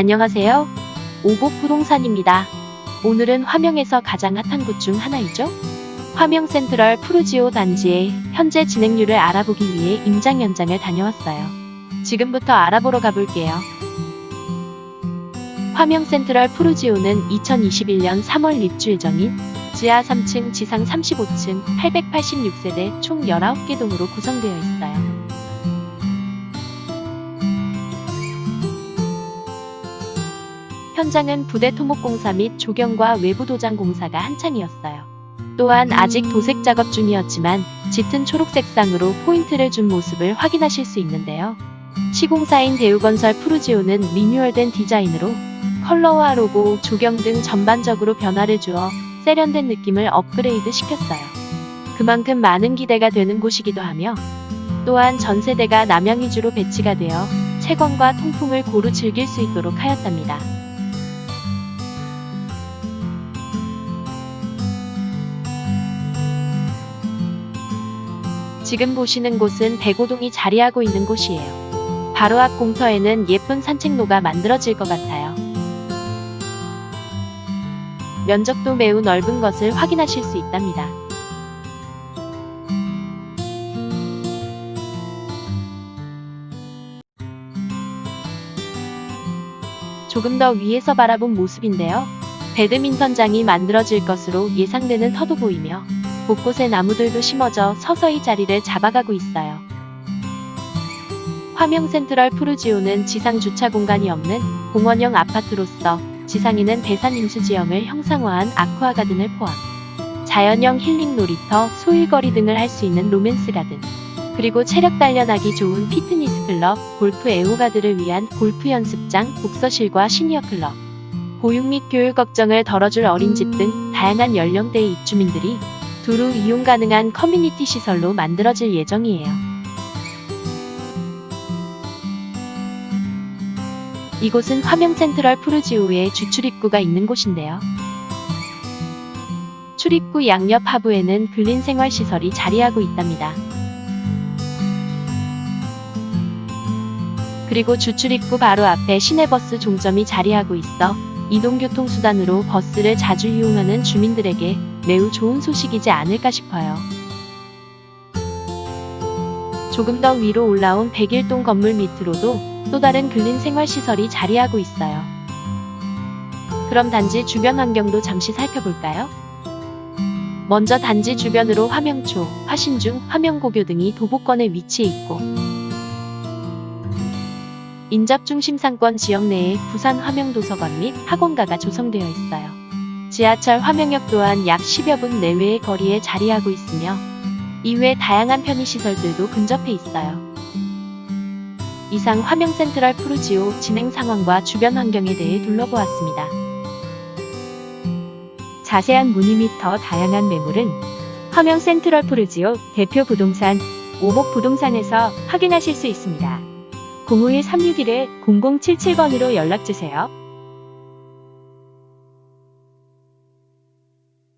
안녕하세요. 오복 부동산입니다. 오늘은 화명에서 가장 핫한 곳 중 하나이죠? 화명 센트럴 푸르지오 단지의 현재 진행률을 알아보기 위해 임장 현장을 다녀왔어요. 지금부터 알아보러 가볼게요. 화명 센트럴 푸르지오는 2021년 3월 입주 예정인 지하 3층, 지상 35층, 886세대 총 19개 동으로 구성되어 있어요. 현장은 부대 토목공사 및 조경과 외부 도장 공사가 한창이었어요. 또한 아직 도색 작업 중이었지만 짙은 초록색 상으로 포인트를 준 모습을 확인하실 수 있는데요. 시공사인 대우건설 푸르지오는 리뉴얼된 디자인으로 컬러와 로고, 조경 등 전반적으로 변화를 주어 세련된 느낌을 업그레이드 시켰어요. 그만큼 많은 기대가 되는 곳이기도 하며 또한 전 세대가 남양 위주로 배치가 되어 채광과 통풍을 고루 즐길 수 있도록 하였답니다. 지금 보시는 곳은 대고동이 자리하고 있는 곳이에요. 바로 앞 공터에는 예쁜 산책로가 만들어질 것 같아요. 면적도 매우 넓은 것을 확인하실 수 있답니다. 조금 더 위에서 바라본 모습인데요. 배드민턴장이 만들어질 것으로 예상되는 터도 보이며 곳곳에 나무들도 심어져 서서히 자리를 잡아가고 있어요. 화명 센트럴 푸르지오는 지상 주차 공간이 없는 공원형 아파트로서 지상에는 대산 임수 지형을 형상화한 아쿠아 가든을 포함, 자연형 힐링 놀이터, 소일거리 등을 할 수 있는 로맨스 가든, 그리고 체력 단련하기 좋은 피트니스 클럽, 골프 애호가들을 위한 골프 연습장, 독서실과 시니어 클럽, 보육 및 교육 걱정을 덜어줄 어린집 등 다양한 연령대의 입주민들이 두루 이용 가능한 커뮤니티 시설로 만들어질 예정이에요. 이곳은 화명 센트럴 푸르지오의 주출입구가 있는 곳인데요. 출입구 양옆 하부에는 근린 생활 시설이 자리하고 있답니다. 그리고 주출입구 바로 앞에 시내버스 종점이 자리하고 있어 이동교통수단으로 버스를 자주 이용하는 주민들에게 매우 좋은 소식이지 않을까 싶어요. 조금 더 위로 올라온 101동 건물 밑으로도 또 다른 근린 생활시설이 자리하고 있어요. 그럼 단지 주변 환경도 잠시 살펴볼까요? 먼저 단지 주변으로 화명초, 화신중, 화명고교 등이 도보권에 위치해 있고 인접중심 상권 지역 내에 부산 화명도서관 및 학원가가 조성되어 있어요. 지하철 화명역 또한 약 10여 분 내외의 거리에 자리하고 있으며 이외 다양한 편의시설들도 근접해 있어요. 이상 화명 센트럴 푸르지오 진행 상황과 주변 환경에 대해 둘러보았습니다. 자세한 문의 및 더 다양한 매물은 화명 센트럴 푸르지오 대표 부동산 오목 부동산에서 확인하실 수 있습니다. 051-361-0077번으로 연락주세요.